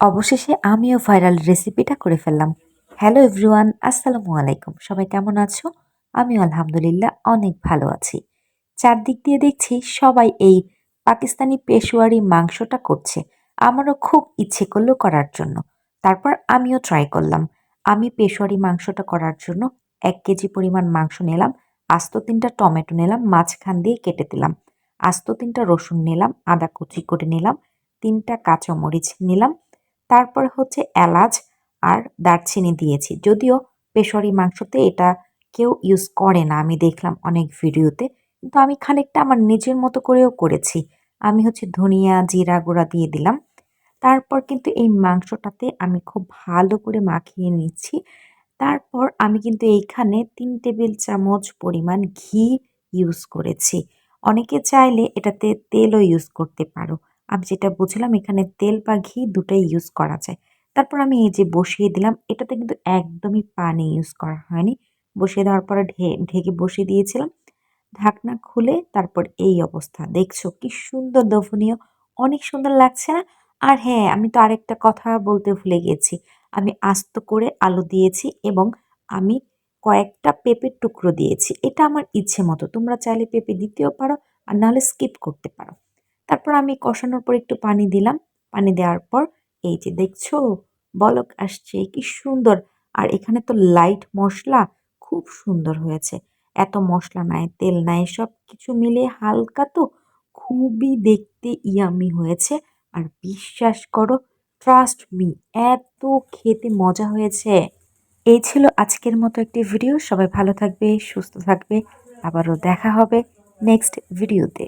অবশেষে আমিও ভাইরাল রেসিপিটা করে ফেললাম। হ্যালো এভরিওয়ান, আসসালামু আলাইকুম। সবাই কেমন আছো? আমি আলহামদুলিল্লাহ অনেক ভালো আছি। চারদিক দিয়ে দেখছি সবাই এই পাকিস্তানি পেশোয়ারি মাংসটা করছে। আমারও খুব ইচ্ছে করল করার জন্য। তারপর আমিও ট্রাই করলাম। আমি পেশোয়ারি মাংসটা করার জন্য এক কেজি পরিমাণ মাংস নিলাম, আস্ত তিনটা টমেটো নিলাম, মাঝখান দিয়ে কেটে দিলাম। আস্ত তিনটা রসুন নিলাম, আদা কুচি করে নিলাম, তিনটা কাঁচামরিচ নিলাম তারপর হচ্ছে এলাচ আর দারচিনি দিয়েছি। যদিও পেশরি মাংসতে এটা কেউ ইউজ করে না, আমি দেখলাম অনেক ভিডিওতে। কিন্তু আমি খানিকটা আমার নিজের মতো করেও করেছি। আমি হচ্ছে ধনিয়া, জিরা গুঁড়া দিয়ে দিলাম। তারপর কিন্তু এই মাংসটাতে আমি খুব ভালো করে মাখিয়ে নিচ্ছি। তারপর আমি কিন্তু এইখানে তিন টেবিল চামচ পরিমাণ ঘি ইউজ করেছি। অনেকে চাইলে এটাতে তেলও ইউজ করতে পারো। আমি যেটা বুঝলাম, এখানে তেল বা ঘি দুটাই ইউজ করা যায়। তারপর আমি এই যে বসিয়ে দিলাম, এটাতে কিন্তু একদমই পানি ইউজ করা হয়নি। বসিয়ে দেওয়ার পরে ঢেকে বসিয়ে দিয়েছিলাম। ঢাকনা খুলে তারপর এই অবস্থা। দেখছ কি সুন্দর দফনীয় অনেক সুন্দর লাগছে না? আর হ্যাঁ আমি তো আরেকটা কথা বলতে ভুলে গেছি। আমি আস্ত করে আলু দিয়েছি এবং আমি কয়েকটা পেঁপের টুকরো দিয়েছি। এটা আমার ইচ্ছে মতো। তোমরা চাইলে পেঁপে দিতেও পারো আর নাহলে স্কিপ করতে পারো। তারপর আমি কষানোর পর একটু পানি দিলাম। পানি দেওয়ার পর এই যে দেখছ, বলক আসছে, কি সুন্দর। আর এখানে তো লাইট মশলা খুব সুন্দর হয়েছে। এত মশলা নাই, তেল নাই সব কিছু মিলে হালকা তো খুবই দেখতে ইয়ামি হয়েছে। আর বিশ্বাস করো ট্রাস্ট মি এত খেতে মজা হয়েছে। এই ছিল আজকের মতো একটি ভিডিও সবাই ভালো থাকবে, সুস্থ থাকবে। আবারও দেখা হবে নেক্সট ভিডিওতে